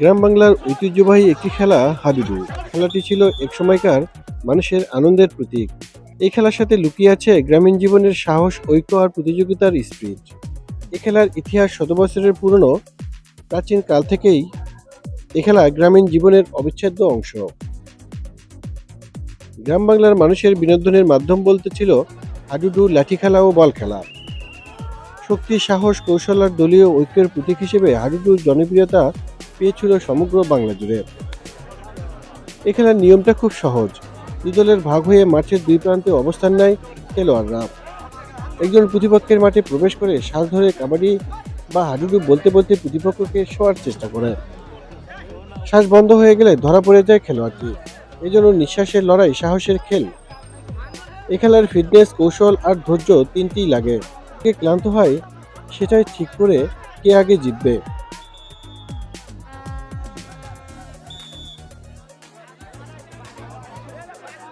গ্রাম বাংলার ঐতিহ্যবাহী একটি খেলা, হাডুডু। খেলাটি ছিল এক সময়কার মানুষের আনন্দের প্রতীক। এই খেলার সাথে লুকিয়ে আছে গ্রামীণ জীবনের সাহস, ঐক্য আর প্রতিযোগিতার স্পিরিট। এ খেলার ইতিহাস শত বছরের পুরনো, প্রাচীন কাল থেকেই এ খেলা গ্রামীণ জীবনের অবিচ্ছেদ্য অংশ। গ্রাম বাংলার মানুষের বিনোদনের মাধ্যম বলতে ছিল হাডুডু, লাঠি খেলা ও বল খেলা। শক্তি, সাহস, কৌশল আর দলীয় ঐক্যের প্রতীক হিসেবে হাডুডুর জনপ্রিয়তা পেয়েছিল সমগ্র বাংলা জুড়ে। এ খেলার নিয়মটা খুব সহজ। দুই দলের ভাগ হয়ে মাঠের দুই প্রান্তে অবস্থান নেয় খেলোয়াড়রা। একজন প্রতিপক্ষের মাঠে প্রবেশ করে শ্বাস ধরে কাবাডি বা হাডুডু বলতে বলতে প্রতিপক্ষকে শোয়ার চেষ্টা করে। শ্বাস বন্ধ হয়ে গেলে ধরা পড়ে যায় খেলোয়াড়টি। এই জন্য নিঃশ্বাসের লড়াই সাহসের খেল। এ খেলার ফিটনেস, কৌশল আর ধৈর্য তিনটিই লাগে। কে ক্লান্ত হয়, সেটাই ঠিক করে কে আগে জিতবে।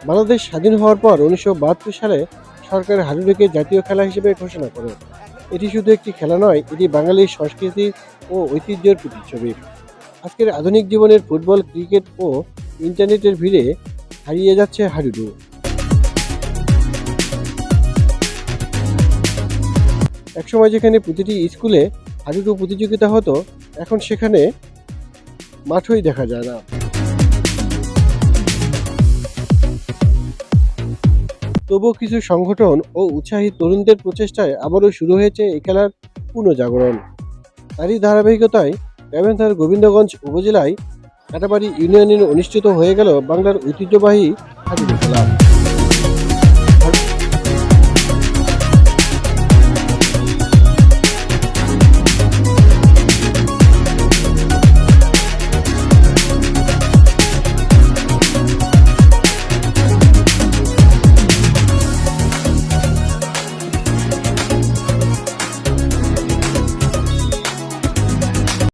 বাংলাদেশ স্বাধীন হওয়ার পর উনিশশো বাহাত্তর সালে সরকার হাডুডুকে জাতীয় খেলা হিসেবে ঘোষণা করে। এটি শুধু একটি খেলা নয়, এটি বাঙালির সংস্কৃতি ও ঐতিহ্যের প্রতিচ্ছবি। আজকের আধুনিক জীবনের ফুটবল, ক্রিকেট ও ইন্টারনেটের ভিড়ে হারিয়ে যাচ্ছে হাডুডু। একসময় যেখানে প্রতিটি স্কুলে হাডুডু প্রতিযোগিতা হতো, এখন সেখানে মাঠই দেখা যায় না। তবুও কিছু সংগঠন ও উৎসাহী তরুণদের প্রচেষ্টায় আবারও শুরু হয়েছে এই খেলার পুনর্জাগরণ তারই ধারাবাহিকতায় ব্যবধার গোবিন্দগঞ্জ উপজেলায় কাটাবাড়ি ইউনিয়নে অনুষ্ঠিত হয়ে গেল বাংলার ঐতিহ্যবাহী খেলা।